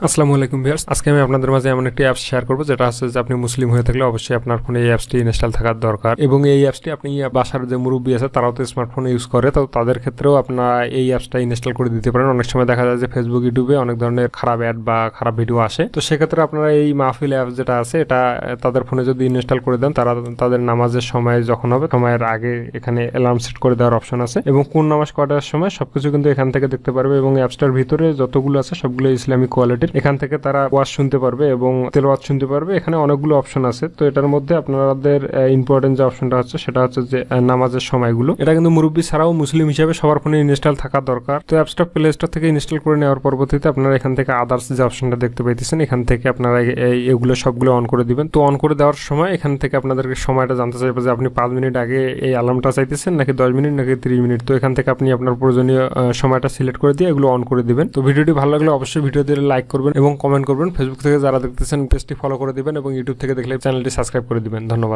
আসসালামু আলাইকুম ভিউয়ার্স। আজকে আমি আপনাদের মাঝে এমন একটি অ্যাপস শেয়ার করব, যেটা হচ্ছে যে আপনি মুসলিম হয়ে থাকলে অবশ্যই আপনার ফোনে এই অ্যাপসটি ইনস্টল থাকার দরকার। এবং এই অ্যাপসটি আপনি বাসার যে মুরব্বী আছে, তারাও তো স্মার্টফোন ইউজ করে, তো তাদের ক্ষেত্রেও আপনার এই অ্যাপসটা ইনস্টল করে দিতে পারেন। অনেক সময় দেখা যায় যে ফেসবুক ইউটিউবে অনেক ধরনের খারাপ অ্যাড বা খারাপ ভিডিও আসে। তো সেক্ষেত্রে আপনারা এই মাহফিল অ্যাপস যেটা আছে, এটা, তাদের ফোনে যদি ইনস্টল করে দেন, তারা তাদের নামাজের সময় যখন হবে, সময়ের আগে এখানে অ্যালার্ম সেট করে দেওয়ার অপশন আছে। এবং কোন নামাজ কটার সময়, সবকিছু কিন্তু এখান থেকে দেখতে পারবে। এবং অ্যাপসটার ভিতরে যতগুলো আছে, সবগুলো ইসলামিক কোয়ালিটির এখান থেকে তারা ওয়াজ শুনতে পারবে এবং তেল তেলওয়াজ শুনতে পারবে। এখানে অনেকগুলো অপশন আছে। তো এটার মধ্যে আপনাদের ইম্পর্টেন্ট যে অপশনটা হচ্ছে, সেটা হচ্ছে যে নামাজের সময়গুলো। এটা কিন্তু মুরব্বী ছাড়াও মুসলিম হিসেবে সবার ফোনে ইনস্টল থাকা দরকার। তো অ্যাপসটা প্লে স্টোর থেকে ইনস্টল করে নেওয়ার পরবর্তীতে আপনারা এখান থেকে আদার্স যে অপশনটা দেখতে পাইতেছেন, এখান থেকে আপনারা এগুলো সবগুলো অন করে দিবেন। তো অন করে দেওয়ার সময় এখান থেকে আপনাদেরকে সময়টা জানতে চাইবে যে, আপনি পাঁচ মিনিট আগে এই অ্যালার্মটা চাইতেছেন নাকি দশ মিনিট নাকি তিরিশ মিনিট? তো এখান থেকে আপনি আপনার প্রয়োজনীয় সময়টা সিলেক্ট করে দিয়ে এগুলো অন করে দিবেন। তো ভিডিওটি ভালো লাগলে অবশ্যই ভিডিও দিয়ে লাইক করবেন এবং কমেন্ট করবেন। ফেসবুক থেকে যারা দেখতেছেন পেজটি ফলো করে দিবেন এবং ইউটিউব থেকে দেখলে চ্যানেলটি সাবস্ক্রাইব করে দিবেন। ধন্যবাদ।